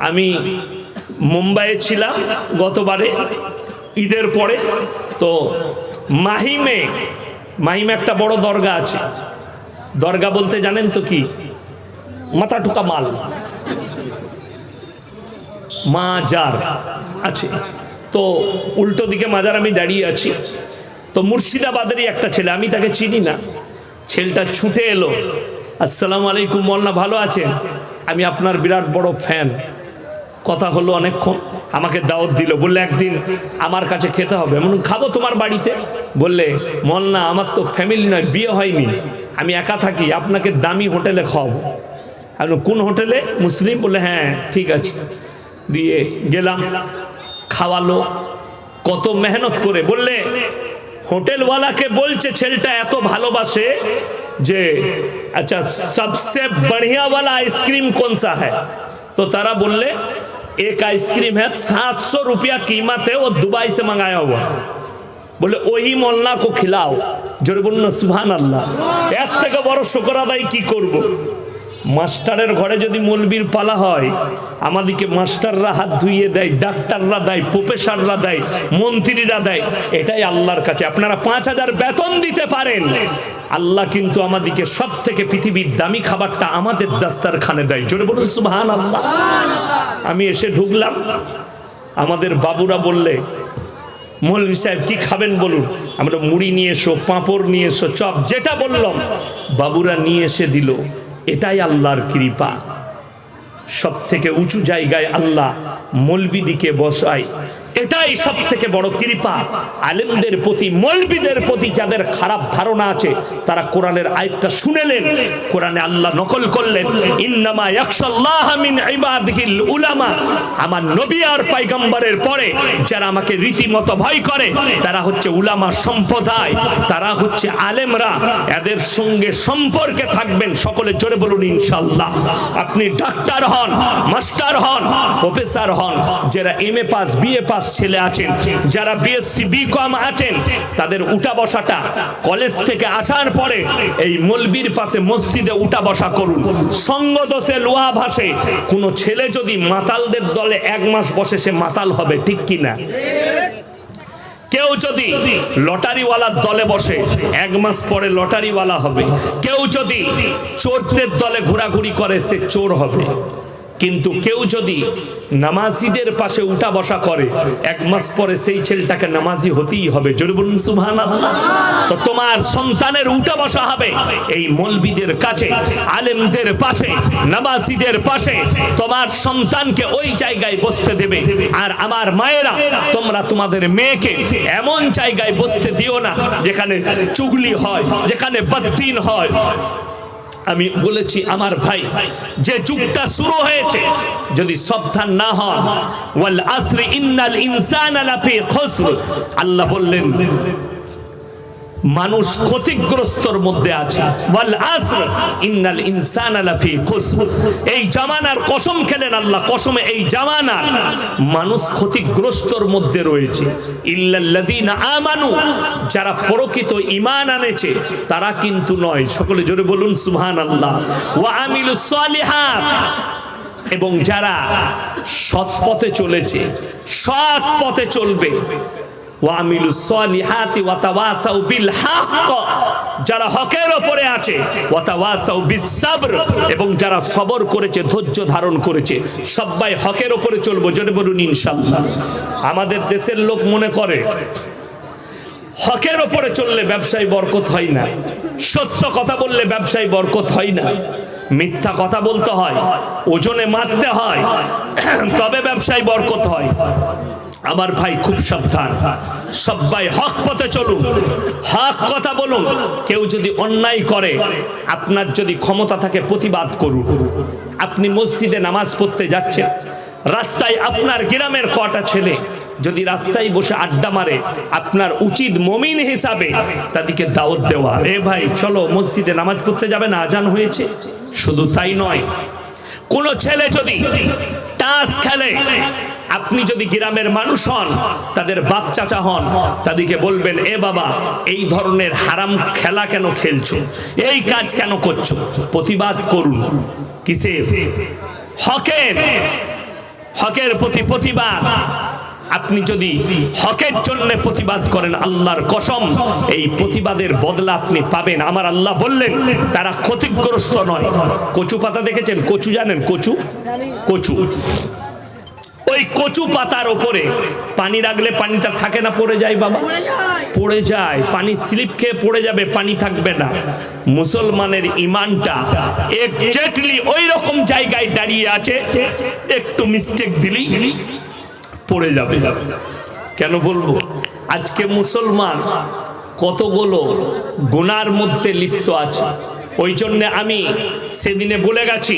আমি মুম্বাইয়ে ছিলাম গতবারে, ঈদের পরে। তো মাহিমে মাহিমে একটা বড় দরগা আছে। দরগা বলতে জানেন তো কি? মাথা ঠুকা মাল। মাজার আছে। তো উল্টো দিকে মাজার আমি দাঁড়িয়ে আছি। তো মুর্শিদাবাদেরই একটা ছেলে, আমি তাকে চিনি না। ছেলেটা ছুটে এলো। আসসালামু আলাইকুম মোল্লা, ভালো আছেন? আমি আপনার বিরাট বড় ফ্যান কথা হলো অনেকক্ষণ। আমাকে দাওয়াত দিল, বললে, একদিন আমার কাছে খেতে হবে। এমন খাব তোমার বাড়িতে? বললে না আমার তো ফ্যামিলি নয়, বিয়ে হয়নি। আমি একা থাকি, আপনাকে দামি হোটেলে খাওয়াবো। আপনি কোন হোটেলে? মুসলিম। বলে হ্যাঁ ঠিক আছে। দিয়ে গেলাম, খাওয়ালো, কত মেহনত করে। বললে, হোটেলওয়ালাকে বলছে ছেলেটা এত ভালোবাসে যে আচ্ছা সবসে বড়িয়াওয়ালা আইসক্রিম কোনসা হ্যাঁ? তো তারা বললে एक आइसक्रीम है सात सौ रुपया कीमत है वो दुबई से मंगाया हुआ বলে ওই মোল্লা কো খিলাও জোরে বলুন না সুহান আল্লাহ এর থেকে বড় শুকর আদায় কি করব। মাস্টারের ঘরে যদি মলবির পালা হয় আমাদেরকে মাস্টাররা হাত ধুইয়ে দেয় ডাক্তাররা দেয় প্রফেসররা দেয় মন্ত্রীরা দেয় এটাই আল্লাহর কাছে আপনারা পাঁচ হাজার বেতন দিতে পারেন আল্লাহ কিন্তু আমাদেরকে সব থেকে পৃথিবীর দামি খাবারটা আমাদের দাস্তারখানে দেয়। জোরে বলুন সুবহান আল্লাহ আমি এসে ঢুকলাম। আমাদের বাবুরা বললে, মৌলভী সাহেব, কি খাবেন বলুন? আমরা মুড়ি নিয়ে এসো, পাঁপড় নিয়ে এসো, চপ, যেটা বললাম। বাবুরা নিয়ে এসে দিল, এটাই আল্লাহর কৃপা। সব থেকে উঁচু জায়গায় আল্লাহ মলবিদিকে বসায় এটাই সব থেকে বড় কৃপা। আলেমদের প্রতি, মলবিদের প্রতি যাদের খারাপ ধারণা আছে, তারা কোরআনের আয়াতটা শুনেলেন, কোরআনে আল্লাহ নকল করলেন। ইন্নামা ইয়াখশাল্লাহ মিন উলামা। আমার নবী আর পয়গম্বরের পরে যারা আমাকে রীতিমতো ভয় করে, তারা হচ্ছে উলামা সম্প্রদায়, তারা হচ্ছে আলেমরা। এদের সঙ্গে সম্পর্কে থাকবেন, সকলে জোরে বলুন ইনশাল্লাহ আপনি ডাক্তার হন, মাস্টার হন, প্রফেসর হন, যারা M A pass BA pass ছেলে আছেন, যারা বিএসসি বি কম আছেন, তাদের উঠা বসাটা কলেজ থেকে আসার পরে এই মলবির পাশে মসজিদে উঠা বসা করুন। সঙ্গ লোহা ভাসে। কোনো ছেলে যদি মাতালদের দলে এক মাস বসে, সে মাতাল হবে, ঠিক কি না? কেউ যদি লটারিওয়ালার দলে বসে, এক মাস পরে লটারিওয়ালা হবে। কেউ যদি চোরদের দলে ঘোরাঘুরি করে, সে চোর হবে। কিন্তু কেউ যদি নামাজিদের পাশে উঠা বসা করে, এক মাস পরে সেই ছেলেটাকে নামাজি হতেই হবে। জোরে বলুন সুবহান তো তোমার সন্তানের উঠা বসা হবে এই মলবিদের কাছে, আলেমদের পাশে, নামাজিদের পাশে। তোমার সন্তানকে ওই জায়গায় বসতে দেবে। আর আমার মায়েরা, তোমরা তোমাদের মেয়েকে এমন জায়গায় বসতে দিও না যেখানে চুগলি হয়, যেখানে বদ্দিন হয়। আমি বলেছি, আমার ভাই, যে যুগটা শুরু হয়েছে, যদি সাবধান না হন, ওয়াল আসরি ইন্নাল ইনসানা লাফি খুসর। আল্লাহ বললেন মানুষ ক্ষতিগ্রস্তর মধ্যে আছে। ওয়াল আসর, ইন্নাল ইনসানা লাফি খুসর। এই জামানার কসম খেলেন আল্লাহ, কসমে এই জামানার মানুষ ক্ষতিগ্রস্তর মধ্যে রয়েছে। ইল্লাল্লাযীনা আমানু, যারা প্রকৃত ঈমান আনেছে, তারা কিন্তু নয়। সকলে জোরে বলুন, সুবহানাল্লাহ। ওয়া আমিলুস সালিহাত, এবং যারা সৎ পথে চলেছে, সৎ পথে চলবে বিল যারা হকের ওপরে আছে এবং যারা সবর করেছে, ধৈর্য ধারণ করেছে হকের ওপরে চলবো বলুন আমাদের দেশের লোক মনে করে, হকের ওপরে চললে ব্যবসায় বরকত হয় না, সত্য কথা বললে ব্যবসায় বরকত হয় না, মিথ্যা কথা বলতে হয়, ওজনে মারতে হয়, তবে ব্যবসায় বরকত হয়। আমার ভাই খুব সাবধান। সবাই হক পথে চলুন। হক কথা বলুন। কেউ যদি অন্যায় করে, আপনার যদি ক্ষমতা থাকে, প্রতিবাদ করুন। আপনি মসজিদে নামাজ পড়তে যাচ্ছেন। রাস্তায় আপনার গ্রামের কটা ছেলে যদি রাস্তায় বসে আড্ডা মারে, আপনার উচিত মমিন হিসাবে তাদেরকে দাওয়াত দেওয়া। এ ভাই, চলো মসজিদে নামাজ পড়তে যাবে না, আজান হয়েছে। শুধু তাই নয়, কোন ছেলে যদি তাস খেলে আপনি যদি গ্রামের মানুষ হন, তাদের বাপ চাচা হন, তাদেরকে বলবেন, এ বাবা, এই ধরনের হারাম খেলা কেন খেলছো? এই কাজ কেন করছ? প্রতিবাদ করুন। কিসের হকের। হকের প্রতি প্রতিবাদ। আপনি যদি হকের জন্য প্রতিবাদ করেন, আল্লাহর কসম, এই প্রতিবাদের বদলা আপনি পাবেন। আমার আল্লাহ বললেন, তারা ক্ষতিগ্রস্ত নয়। কচু পাতা দেখেছেন? কচু জানেন? কচু? কচু। ওই কচু পাতার ওপরে। পানি রাখলে পানিটা থাকে না পড়ে যায় বাবা। পড়ে যায়। পানি স্লিপ খেয়ে পড়ে যাবে পানি থাকবে না। মুসলমানের ইমানটা এক্স্যাক্টলি ওই রকম জায়গায় দাঁড়িয়ে আছে। একটু মিস্টেক দিলেই পড়ে যাবে। কেন বলব? আজকে মুসলমান কতগুলো গুনার মধ্যে লিপ্ত আছে। ওই জন্যে আমি সেদিনে বলে গেছি